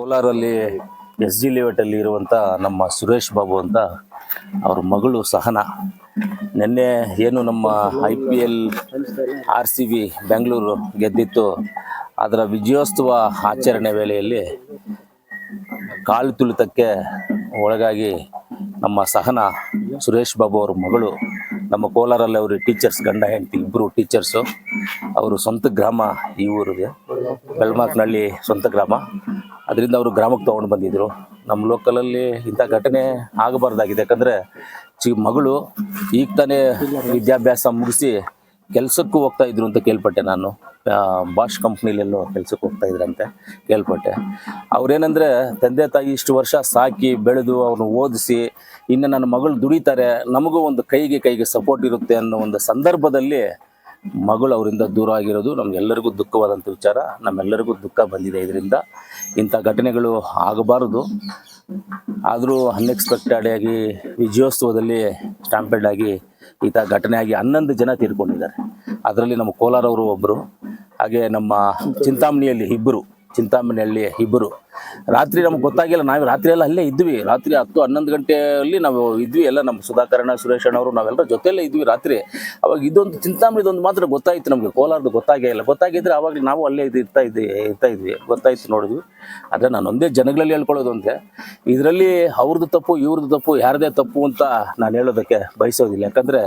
ಕೋಲಾರಲ್ಲಿ S G ಲೇಔಟಲ್ಲಿ ಇರುವಂಥ ನಮ್ಮ ಸುರೇಶ್ ಬಾಬು ಅಂತ ಅವ್ರ ಮಗಳು ಸಹನ. ನಿನ್ನೆ ಏನು ನಮ್ಮ I P L R C B Bengaluru ಗೆದ್ದಿತ್ತು. ಅದರ ವಿಜಯೋತ್ಸವ ಆಚರಣೆ ವೇಳೆಯಲ್ಲಿ ಕಾಲು ತುಳಿತಕ್ಕೆ ಒಳಗಾಗಿ ನಮ್ಮ ಸಹನ, ಸುರೇಶ್ ಬಾಬು ಅವ್ರ ಮಗಳು, ನಮ್ಮ ಕೋಲಾರಲ್ಲಿ ಅವರು ಟೀಚರ್ಸ್ ಗಂಡ ಹೆಂಡತಿ ಇಬ್ಬರು ಟೀಚರ್ಸು ಅವರು ಸ್ವಂತ ಗ್ರಾಮ ಈ ಊರಿಗೆ ಬೆಳ್ಮಾಕ್ನಳ್ಳಿ ಸ್ವಂತ ಗ್ರಾಮ. ಅದರಿಂದ ಅವರು ಗ್ರಾಮಕ್ಕೆ ತೊಗೊಂಡು ಬಂದಿದ್ದರು ನಮ್ಮ ಲೋಕಲಲ್ಲಿ ಇಂಥ ಘಟನೆ ಆಗಬಾರ್ದಾಗಿದೆ. ಯಾಕಂದರೆ ಚಿ ಮಗಳು ಈಗ ತಾನೇ ವಿದ್ಯಾಭ್ಯಾಸ ಮುಗಿಸಿ ಕೆಲಸಕ್ಕೂ ಹೋಗ್ತಾ ಇದ್ರು ಅಂತ ಕೇಳ್ಪಟ್ಟೆ ನಾನು. ಬಾಷ್ ಕಂಪ್ನಿಲೆಲ್ಲೋ ಕೆಲಸಕ್ಕೆ ಹೋಗ್ತಾ ಇದ್ರಂತೆ ಕೇಳ್ಪಟ್ಟೆ. ಅವ್ರೇನಂದರೆ, ತಂದೆ ತಾಯಿ ಇಷ್ಟು ವರ್ಷ ಸಾಕಿ, ಬೆಳೆದು, ಅವ್ರನ್ನ ಓದಿಸಿ, ಇನ್ನು ನನ್ನ ಮಗಳು ದುಡಿತಾರೆ, ನಮಗೂ ಒಂದು ಕೈಗೆ ಕೈಗೆ ಸಪೋರ್ಟ್ ಇರುತ್ತೆ ಅನ್ನೋ ಒಂದು ಸಂದರ್ಭದಲ್ಲಿ ಮಗಳು ಅವರಿಂದ ದೂರ ಆಗಿರೋದು ನಮಗೆಲ್ಲರಿಗೂ ದುಃಖವಾದಂಥ ವಿಚಾರ. ನಮ್ಮೆಲ್ಲರಿಗೂ ದುಃಖ ಬಂದಿದೆ ಇದರಿಂದ. ಇಂಥ ಘಟನೆಗಳು ಆಗಬಾರದು. ಆದರೂ ಅನ್ಎಕ್ಸ್ಪೆಕ್ಟೆಡ್ ಆಗಿ ವಿಜಯೋತ್ಸವದಲ್ಲಿ ಸ್ಟಾಂಪೆಡ್ ಆಗಿ ಥರ ಘಟನೆ ಆಗಿ ಹನ್ನೊಂದು ಜನ ತೀರ್ಕೊಂಡಿದ್ದಾರೆ. ಅದರಲ್ಲಿ ನಮ್ಮ ಕೋಲಾರವರು ಒಬ್ಬರು ಹಾಗೆ ನಮ್ಮ ಚಿಂತಾಮಣಿಯಲ್ಲಿ ಇಬ್ಬರು. ಚಿಂತಾಮಣಿಯಲ್ಲಿ ಇಬ್ಬರು. ರಾತ್ರಿ ನಮ್ಗೆ ಗೊತ್ತಾಗಿಲ್ಲ ನಾವು ರಾತ್ರಿ ಎಲ್ಲ ಅಲ್ಲೇ ಇದ್ವಿ. ರಾತ್ರಿ ಹತ್ತು ಹನ್ನೊಂದು ಗಂಟೆಯಲ್ಲಿ ನಾವು ಇದ್ವಿ, ಎಲ್ಲ ನಮ್ಮ ಸುಧಾಕರಣ ಸುರೇಶ್ ಅಣ್ಣವರು ನಾವೆಲ್ಲರ ಜೊತೆಯಲ್ಲೇ ಇದ್ವಿ ರಾತ್ರಿ. ಅವಾಗ ಇದೊಂದು ಚಿಂತಾಮಣಿದೊಂದು ಮಾತ್ರ ಗೊತ್ತಾಯಿತು ನಮಗೆ, ಕೋಲಾರದು ಗೊತ್ತಾಗೇ ಇಲ್ಲ. ಗೊತ್ತಾಗಿದ್ರೆ ಅವಾಗ ನಾವು ಅಲ್ಲೇ ಇದು ಇರ್ತಾ ಇದ್ವಿ ಇರ್ತಾ ಇದ್ವಿ, ಗೊತ್ತಾಯ್ತು ನೋಡಿದ್ವಿ. ಆದರೆ ನಾನು ಒಂದೇ ಜನಗಳಲ್ಲಿ ಹೇಳ್ಕೊಳ್ಳೋದು ಅಂದರೆ, ಇದರಲ್ಲಿ ಅವ್ರದ್ದು ತಪ್ಪು ಇವ್ರದ್ದು ತಪ್ಪು, ಯಾರದೇ ತಪ್ಪು ಅಂತ ನಾನು ಹೇಳೋದಕ್ಕೆ ಬಯಸೋದಿಲ್ಲ. ಯಾಕಂದರೆ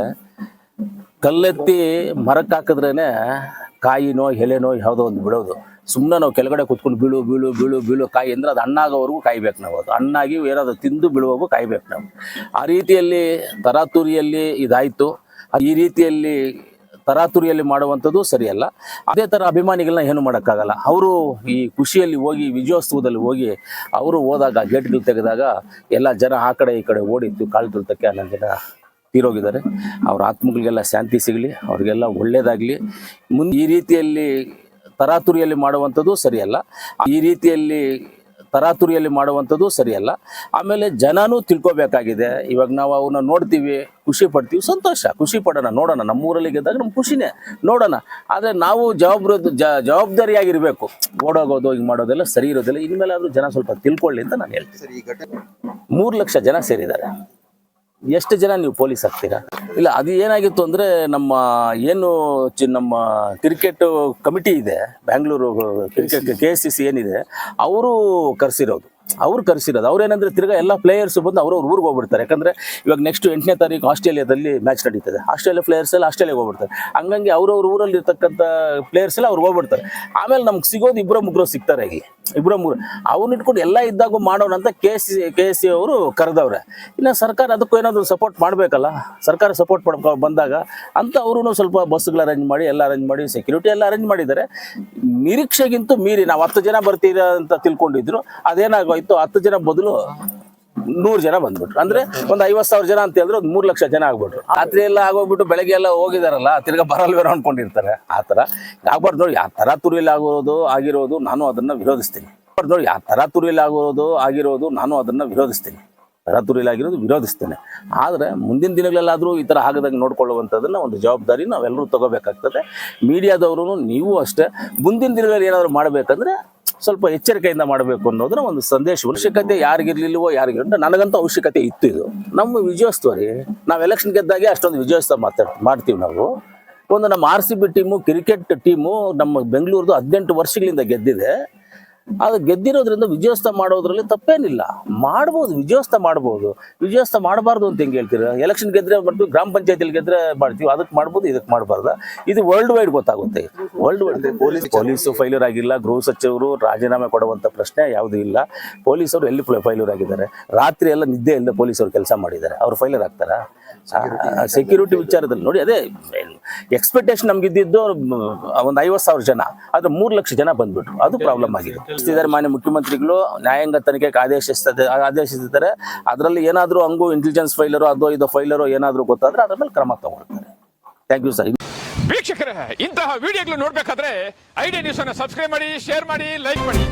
ಕಲ್ಲೆತ್ತಿ ಮರಕ್ಕೆ ಹಾಕಿದ್ರೇ ಕಾಯಿನೋ, ಎಲೆನೋ ಯಾವುದೋ ಒಂದು ಬಿಡೋದು. ಸುಮ್ಮನೆ ನಾವು ಕೆಳಗಡೆ ಕುತ್ಕೊಂಡು ಬೀಳು ಬೀಳು ಬೀಳು ಬೀಳು ಕಾಯಿ ಅಂದರೆ ಅದು ಹಣ್ಣಾಗೋವರೆಗೂ ಕಾಯ್ಬೇಕು ನಾವು. ಅದು ಹಣ್ಣಾಗಿ ಏನಾದ್ರು ತಿಂದು ಬೀಳುವವರೆಗೂ ಕಾಯ್ಬೇಕು ನಾವು. ಆ ರೀತಿಯಲ್ಲಿ ತರಾತುರಿಯಲ್ಲಿ ಇದಾಯಿತು. ಈ ರೀತಿಯಲ್ಲಿ ತರಾತುರಿಯಲ್ಲಿ ಮಾಡುವಂಥದ್ದು ಸರಿಯಲ್ಲ. ಅದೇ ಥರ ಅಭಿಮಾನಿಗಳನ್ನ ಏನು ಮಾಡೋಕ್ಕಾಗಲ್ಲ. ಅವರು ಈ ಖುಷಿಯಲ್ಲಿ ಹೋಗಿ, ವಿಜಯೋತ್ಸವದಲ್ಲಿ ಹೋಗಿ ಅವರು ಹೋದಾಗ ಗೇಟ್ಗಳು ತೆಗೆದಾಗ ಎಲ್ಲ ಜನ ಆ ಕಡೆ ಈ ಕಡೆ ಓಡಿತ್ತು ಕಾಲು ತುಳಿತಕ್ಕೆ ಹನ್ನೊಂದು ಜನ ತೀರೋಗಿದ್ದಾರೆ. ಅವ್ರ ಆತ್ಮಗಳಿಗೆಲ್ಲ ಶಾಂತಿ ಸಿಗಲಿ, ಅವ್ರಿಗೆಲ್ಲ ಒಳ್ಳೆಯದಾಗಲಿ ಮುಂದೆ ಈ ರೀತಿಯಲ್ಲಿ ತರಾತುರಿಯಲ್ಲಿ ಮಾಡುವಂಥದ್ದು ಸರಿಯಲ್ಲ. ಈ ರೀತಿಯಲ್ಲಿ ತರಾತುರಿಯಲ್ಲಿ ಮಾಡುವಂಥದ್ದು ಸರಿಯಲ್ಲ. ಆಮೇಲೆ ಜನನೂ ತಿಳ್ಕೊಬೇಕಾಗಿದೆ. ಇವಾಗ ನಾವು ಅವನ್ನ ನೋಡ್ತೀವಿ, ಖುಷಿ ಪಡ್ತೀವಿ, ಸಂತೋಷ. ಖುಷಿ ಪಡೋಣ, ನೋಡೋಣ. ನಮ್ಮೂರಲ್ಲಿ ಗೆದ್ದಾಗ ನಮ್ಮ ಖುಷಿನೇ. ನೋಡೋಣ. ಆದರೆ ನಾವು ಜವಾಬ್ದಾರಿ ಜವಾಬ್ದಾರಿಯಾಗಿರಬೇಕು. ಓಡೋಗೋದು, ಹಿಂಗೆ ಮಾಡೋದೆಲ್ಲ ಸರಿ ಇರೋದಿಲ್ಲ. ಇನ್ಮೇಲೆ ಆದರೂ ಜನ ಸ್ವಲ್ಪ ತಿಳ್ಕೊಳ್ಳಿ ಅಂತ ನಾನು ಹೇಳ್ತೀನಿ. ಮೂರು ಲಕ್ಷ ಜನ ಸೇರಿದ್ದಾರೆ. ಎಷ್ಟು ಜನ ನೀವು ಪೊಲೀಸ್ ಆಗ್ತೀರಾ? ಇಲ್ಲ, ಅದು ಏನಾಗಿತ್ತು ಅಂದರೆ ನಮ್ಮ ಏನು ಚಿ, ನಮ್ಮ ಕ್ರಿಕೆಟ್ ಕಮಿಟಿ ಇದೆ, Bangalore cricket K S C C ಏನಿದೆ, ಅವರು ಕರೆಸಿರೋದು. ಅವ್ರು ಕರೆಸಿರೋದು. ಅವ್ರೇನಂದ್ರೆ ತಿರ್ಗಾ ಎಲ್ಲ ಪ್ಲೇಯರ್ಸ್ ಬಂದು ಅವ್ರವ್ರ ಊರಿಗೆ ಹೋಗ್ಬಿಡ್ತಾರೆ. ಯಾಕಂದ್ರೆ ಇವಾಗ ನೆಕ್ಸ್ಟ್ ಎಂಟನೇ ತಾರೀಕು ಆಸ್ಟ್ರೇಲಿಯಾದಲ್ಲಿ ಮ್ಯಾಚ್ ನಡೀತದೆ. ಆಸ್ಟ್ರೇಲಿಯಾ ಪ್ಲೇಯರ್ಸ್ ಎಲ್ಲ ಆಸ್ಟ್ರೇಲಿಯಾಗೆ ಹೋಗ್ಬಿಡ್ತಾರೆ. ಹಂಗಾಗಿ ಅವ್ರವ್ರ ಊರಲ್ಲಿ ಇರ್ತಕ್ಕಂಥ ಪ್ಲೇಯರ್ಸ್ ಎಲ್ಲ ಅವ್ರು ಹೋಗ್ಬಿಡ್ತಾರೆ. ಆಮೇಲೆ ನಮ್ಗೆ ಸಿಗೋದು ಇಬ್ಬರ ಮುಗ್ರು ಸಿಗ್ತಾರೆ ಇಲ್ಲಿ ಇಬ್ಬರ ಮೂರು ಅವ್ರನ್ನ ಇಟ್ಕೊಂಡು ಎಲ್ಲ ಇದ್ದಾಗೂ ಮಾಡೋಣ ಅಂತ K C K S C ಅವರು ಕರೆದವ್ರೆ. ಇನ್ನು ಸರ್ಕಾರ ಅದಕ್ಕೂ ಏನಾದರೂ ಸಪೋರ್ಟ್ ಮಾಡಬೇಕಲ್ಲ? ಸರ್ಕಾರ ಸಪೋರ್ಟ್ ಮಾಡ ಬಂದಾಗ ಅಂತ ಅವರು ಸ್ವಲ್ಪ ಬಸ್ಗಳು ಅರೇಂಜ್ ಮಾಡಿ, ಎಲ್ಲ ಅರೇಂಜ್ ಮಾಡಿ ಸೆಕ್ಯೂರಿಟಿ ಎಲ್ಲ ಅರೇಂಜ್ ಮಾಡಿದ್ದಾರೆ. ನಿರೀಕ್ಷೆಗಿಂತೂ ಮೀರಿ ನಾವು ಹತ್ತು ಜನ ಬರ್ತೀರ ಅಂತ ತಿಳ್ಕೊಂಡಿದ್ರು. ಅದೇನಾಗೋಯ್ತು ಹತ್ತು ಜನ ಬದಲು ನೂರು ಜನ ಬಂದ್ಬಿಟ್ರು. ಅಂದ್ರೆ ಒಂದು ಐವತ್ತು ಸಾವಿರ ಜನ ಅಂತ ಹೇಳಿದ್ರೆ ಒಂದು ಮೂರ್ ಲಕ್ಷ ಜನ ಆಗ್ಬಿಟ್ರು. ರಾತ್ರಿ ಎಲ್ಲ ಆಗೋಗ್ಬಿಟ್ಟು ಬೆಳಗ್ಗೆ ಎಲ್ಲ ಹೋಗಿದಾರಲ್ಲ, ತಿರ್ಗಾ ಬರಲ್ವೇನೋ ಅನ್ಕೊಂಡಿರ್ತಾರೆ. ಆ ತರ ಆಗ್ಬಾರ್ದು ನೋಡಿ ಯಾವ ತರ ತುರಿಯಲ್ಲಿ ಆಗೋದು, ಆಗಿರೋದು ನಾನು ಅದನ್ನ ವಿರೋಧಿಸ್ತೀನಿ. ನೋಡಿ ಯಾವ ತರ ತುರಿಯಲ್ಲಿ ಆಗೋದು, ಆಗಿರೋದು ನಾನು ಅದನ್ನ ವಿರೋಧಿಸ್ತೀನಿ. ತರಾತುರಿಯಲ್ಲಿ ಆಗಿರೋದು ವಿರೋಧಿಸ್ತೇನೆ. ಆದರೆ ಮುಂದಿನ ದಿನಗಳಲ್ಲಾದರೂ ಈ ಥರ ಆಗದಂಗೆ ನೋಡ್ಕೊಳ್ಳುವಂಥದ್ದನ್ನು ಒಂದು ಜವಾಬ್ದಾರಿ ನಾವೆಲ್ಲರೂ ತಗೋಬೇಕಾಗ್ತದೆ. ಮೀಡಿಯಾದವರು ನೀವು ಅಷ್ಟೇ. ಮುಂದಿನ ದಿನಗಳಲ್ಲಿ ಏನಾದರೂ ಮಾಡಬೇಕಂದ್ರೆ ಸ್ವಲ್ಪ ಎಚ್ಚರಿಕೆಯಿಂದ ಮಾಡಬೇಕು ಅನ್ನೋದನ್ನ ಒಂದು ಸಂದೇಶ. ಅವಶ್ಯಕತೆ ಯಾರಿಗಿರ್ಲಿಲ್ವೋ ಯಾರಿಗಿಲ್ಲ ನನಗಂತೂ ಅವಶ್ಯಕತೆ ಇತ್ತು ಇದು. ನಮ್ಮ ವಿಜಯೋತ್ಸವ ನಾವು ಎಲೆಕ್ಷನ್ ಗೆದ್ದಾಗೆ ಅಷ್ಟೊಂದು ವಿಜಯೋತ್ಸವ ಮಾತಾಡ್, ಮಾಡ್ತೀವಿ ನಾವು. ಒಂದು ನಮ್ಮ R C B team cricket team ನಮ್ಮ ಬೆಂಗಳೂರದು ಹದಿನೆಂಟು ವರ್ಷಗಳಿಂದ ಗೆದ್ದಿದೆ. ಅದು ಗೆದ್ದಿರೋದ್ರಿಂದ ವಿಜಯೋತ್ಸವ ಮಾಡೋದ್ರಲ್ಲಿ ತಪ್ಪೇನಿಲ್ಲ. ಮಾಡ್ಬೋದು ವಿಜಯೋತ್ಸವ ಮಾಡ್ಬೋದು. ವಿಜಯೋತ್ಸವ ಮಾಡಬಾರ್ದು ಅಂತ ಹೆಂಗೆ ಹೇಳ್ತೀರಾ? ಎಲೆಕ್ಷನ್ ಗೆದ್ರೆ ಮಾಡ್ತೀವಿ ಗ್ರಾಮ ಪಂಚಾಯತಿಲಿ ಗೆದ್ರೆ ಮಾಡ್ತೀವಿ. ಅದಕ್ಕೆ ಮಾಡ್ಬೋದು ಇದಕ್ಕೆ ಮಾಡಬಾರ್ದ? ಇದು ವರ್ಲ್ಡ್ ವೈಡ್ ಗೊತ್ತಾಗುತ್ತೆ. World wide police police failure ಆಗಿಲ್ಲ ಗೃಹ ಸಚಿವರು ರಾಜೀನಾಮೆ ಕೊಡುವಂಥ ಪ್ರಶ್ನೆ ಯಾವುದೂ ಇಲ್ಲ. ಪೊಲೀಸರು ಎಲ್ಲಿ ಫೈಲರ್ ಆಗಿದ್ದಾರೆ? ರಾತ್ರಿ ಎಲ್ಲ ನಿದ್ದೆ ಇಲ್ಲದೆ ಪೊಲೀಸರು ಕೆಲಸ ಮಾಡಿದ್ದಾರೆ. ಅವ್ರು ಫೈಲರ್ ಆಗ್ತಾರಾ? ಸೆಕ್ಯೂರಿಟಿ ವಿಚಾರದಲ್ಲಿ. ನೋಡಿ ಅದೇ ಎಕ್ಸ್ಪೆಕ್ಟೇಷನ್ ನಮ್ಗೆ ಇದ್ದಿದ್ದು ಒಂದು ಐವತ್ತು ಸಾವಿರ ಜನ. ಆದ್ರೆ ಮೂರು ಲಕ್ಷ ಜನ ಬಂದ್ಬಿಟ್ರು. ಅದು ಪ್ರಾಬ್ಲಮ್ ಆಗಿದೆ. ಮಾನ್ಯ ಮುಖ್ಯಮಂತ್ರಿಗಳು ನ್ಯಾಯಾಂಗ ತನಿಖೆಗೆ ಆದೇಶಿಸ್ತದೆ ಆದೇಶಿಸಿದ್ದಾರೆ ಅದರಲ್ಲಿ ಏನಾದರೂ ಹಂಗು ಇಂಟೆಲಿಜೆನ್ಸ್ ಫೈಲರು ಅದೋ ಇದು ಫೈಲರು ಏನಾದರೂ ಗೊತ್ತಾದ್ರೆ ಅದ್ರ ಮೇಲೆ ಕ್ರಮ ತಗೊಳ್ತಾರೆ. ಥ್ಯಾಂಕ್ ಯು ಸರ್ ವೀಕ್ಷಕರೇ ಇಂತಹ ವಿಡಿಯೋಗಳು ನೋಡ್ಬೇಕಾದ್ರೆ ಐಡಿಯಾ ನ್ಯೂಸ್ ಅನ್ನು ಸಬ್ಸ್ಕ್ರೈಬ್ ಮಾಡಿ ಶೇರ್ ಮಾಡಿ ಲೈಕ್ ಮಾಡಿ.